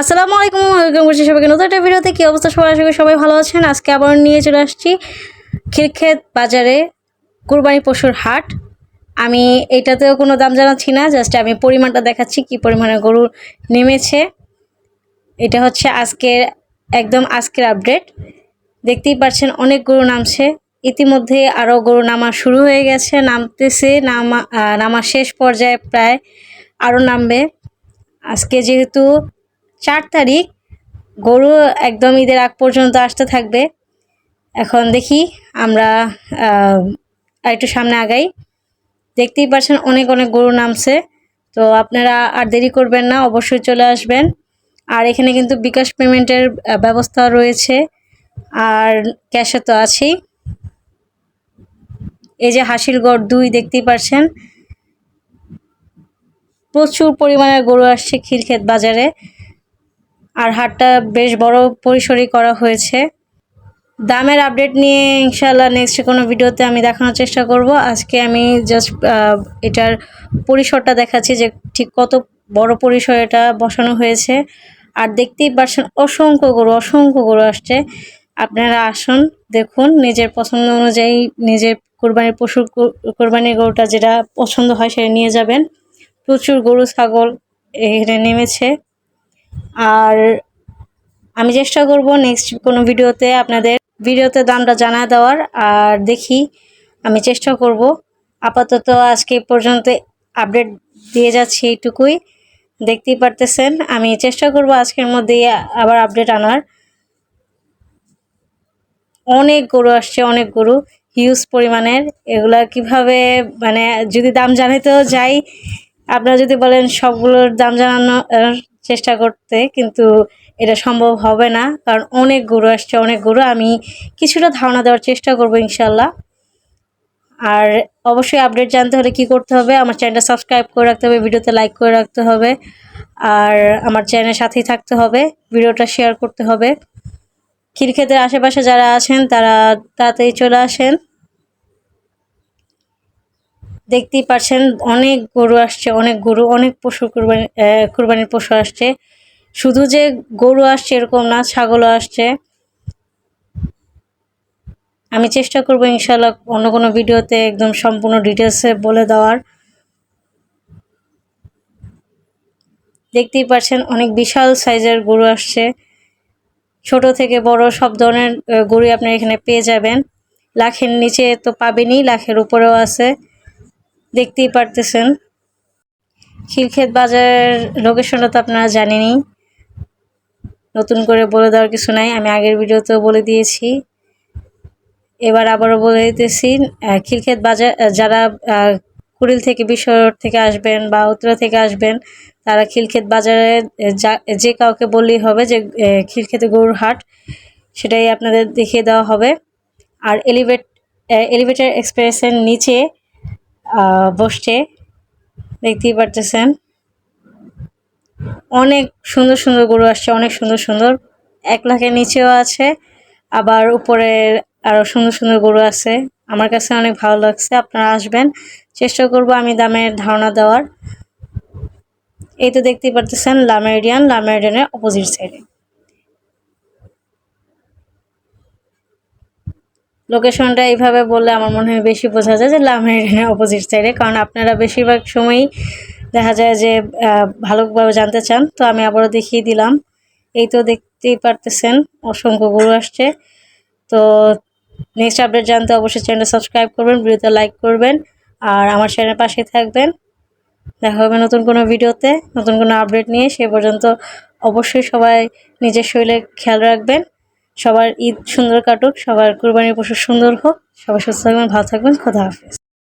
আসসালামু আলাইকুম, ওয়েলকাম করছি সবাইকে নতুন একটা ভিডিওতে। কী অবস্থা সবাই করি সবাই ভালো আছেন। আজকে আবার নিয়ে চলে আসছি খিরক্ষেত বাজারে কুরবানি পশুর হাট। আমি এটাতেও কোনো দাম জানাচ্ছি না, জাস্ট আমি পরিমাণটা দেখাচ্ছি, কি পরিমাণে গরু নেমেছে। এটা হচ্ছে আজকের, একদম আজকের আপডেট। দেখতেই পাচ্ছেন অনেক গরু নামছে। ইতিমধ্যে আরও গরু নামা শুরু হয়ে গেছে, নামতেছে, নামা নামা শেষ পর্যায়ে প্রায় আরও নামবে। আজকে যেহেতু চার তারিখ। গরু একদম ঈদের আগ পর্যন্ত আসতে থাকবে। এখন দেখি আমরা একটু সামনে আগাই। দেখতেই পাচ্ছেন অনেক অনেক গরু নামছে। তো আপনারা আর দেরি করবেন না, অবশ্যই চলে আসবেন। আর এখানে কিন্তু বিকাশ পেমেন্টের ব্যবস্থা রয়েছে। আর ক্যাশে তো আছেই। এই যে হাসিলগড় দুই দেখতেই পাচ্ছেন। প্রচুর পরিমাণে গরু আসছে খিলক্ষেত বাজারে। আর হাটটা বেশ বড় পরিসরই করা হয়েছে। দামের আপডেট নিয়ে ইনশাল্লাহ নেক্সট কোনো ভিডিওতে আমি দেখানোর চেষ্টা করব। আজকে আমি জাস্ট এটার পরিসরটা দেখাচ্ছি যে ঠিক কত বড় পরিসর এটা বসানো হয়েছে। আর দেখতেই পাচ্ছেন অসংখ্য গরু অসংখ্য গরু আসছে। আপনারা আসুন, দেখুন নিজের পছন্দ অনুযায়ী নিজের কোরবানির পশুর কোরবানির গরুটা যেটা পছন্দ হয় সেটা নিয়ে যাবেন। প্রচুর গরু, ছাগল এখানে নেমেছে। আর আমি চেষ্টা করব নেক্সট কোনো ভিডিওতে আপনাদের ভিডিওতে দামটা জানা দেওয়ার। আর দেখি আমি চেষ্টা করব। আপাতত আজকে পর্যন্ত আপডেট দিয়ে যাচ্ছি এইটুকুই। দেখতেই পারতেছেন আমি চেষ্টা করব আজকের মধ্যেই আবার আপডেট আনার। অনেক গরু আসছে অনেক গরু হিউজ পরিমাণের। এগুলা কীভাবে মানে যদি দাম জানাতেও যাই আপনারা যদি বলেন সবগুলোর দাম জানানোর আহ, চেষ্টা করতে, কিন্তু এটা সম্ভব হবে না। কারণ অনেক গরু আসছে, অনেক গরু আমি কিছুটা ধারণা দেওয়ার চেষ্টা করব ইনশাল্লাহ আর অবশ্যই আপডেট জানতে হলে কি করতে হবে, আমার চ্যানেলটা সাবস্ক্রাইব করে রাখতে হবে, ভিডিওতে লাইক করে রাখতে হবে, আর আমার চ্যানেলের সাথেই থাকতে হবে, ভিডিওটা শেয়ার করতে হবে। খিরক্ষেতের আশেপাশে যারা আছেন, তারা তাড়াতাড়ি চলে আসেন। দেখতেই পাচ্ছেন অনেক গরু আসছে, অনেক গরু, অনেক পশু কুরবানি কুরবানির পশু আসছে। শুধু যে গরু আসছে এরকম না, ছাগলও আসছে। আমি চেষ্টা করব ইনশাল্লাহ অন্য কোনো ভিডিওতে একদম সম্পূর্ণ ডিটেলসে বলে দেওয়ার। দেখতেই পাচ্ছেন অনেক বিশাল সাইজের গরু আসছে। ছোট থেকে বড় সব ধরনের গরু আপনি এখানে পেয়ে যাবেন। লাখের নিচে তো পাবেনই, লাখের উপরেও আছে। দেখতেই পারতেছেন। খিলক্ষেত বাজারের লোকেশনটা তো আপনারা জানেনই। নতুন করে বলে দেওয়ার কিছু নাই, আমি আগের ভিডিওতেও বলে দিয়েছি। এবার আবারও বলে দিতেছি খিলক্ষেত বাজার যারা কুড়িল থেকে বিশ্বর থেকে আসবেন বা উত্তরা থেকে আসবেন, তারা খিলক্ষেত বাজারে যা- কাউকে বললেই হবে যে খিলক্ষেতে গরুর হাট, সেটাই আপনাদের দেখিয়ে দেওয়া হবে। আর এলিভেট এলিভেটর এক্সপ্রেসের নিচে বসছে। দেখতেই পারতেছেন। অনেক সুন্দর সুন্দর গরু আসছে, অনেক সুন্দর সুন্দর। এক লাখের নিচেও আছে, আবার উপরে আরও সুন্দর সুন্দর গরু আছে। আমার কাছে অনেক ভালো লাগছে, আপনারা আসবেন। চেষ্টা করব আমি দামের ধারণা দেওয়ার। এই তো দেখতেই পারতেছেন লামেরিয়ান লামেরিয়ানের অপোজিট সাইডে লোকেশনটা এইভাবে বললে আমার মনে হয় বেশি বোঝা যায় যে লামেরিয়ানের অপোজিট সাইডে কারণ আপনারা বেশিরভাগ সময়ই দেখা যায় যে ভালোভাবে জানতে চান। তো আমি আবারও দেখিয়ে দিলাম। এই তো দেখতেই পারতেছেন, অসংখ্য গরু আসছে। তো নেক্সট আপডেট জানতে অবশ্যই চ্যানেলটা সাবস্ক্রাইব করবেন, ভিডিওতে লাইক করবেন, আর আমার চ্যানেলের পাশে থাকবেন। দেখা হবে নতুন কোনো ভিডিওতে। নতুন কোনো আপডেট নিয়ে সে পর্যন্ত অবশ্যই সবাই নিজের শরীরে খেয়াল রাখবেন। সবার ঈদ সুন্দর কাটুক, সবার কুরবানির পশু সুন্দর হোক। সবাই সুস্থ থাকবেন, ভালো থাকবেন, খোদা হাফেজ।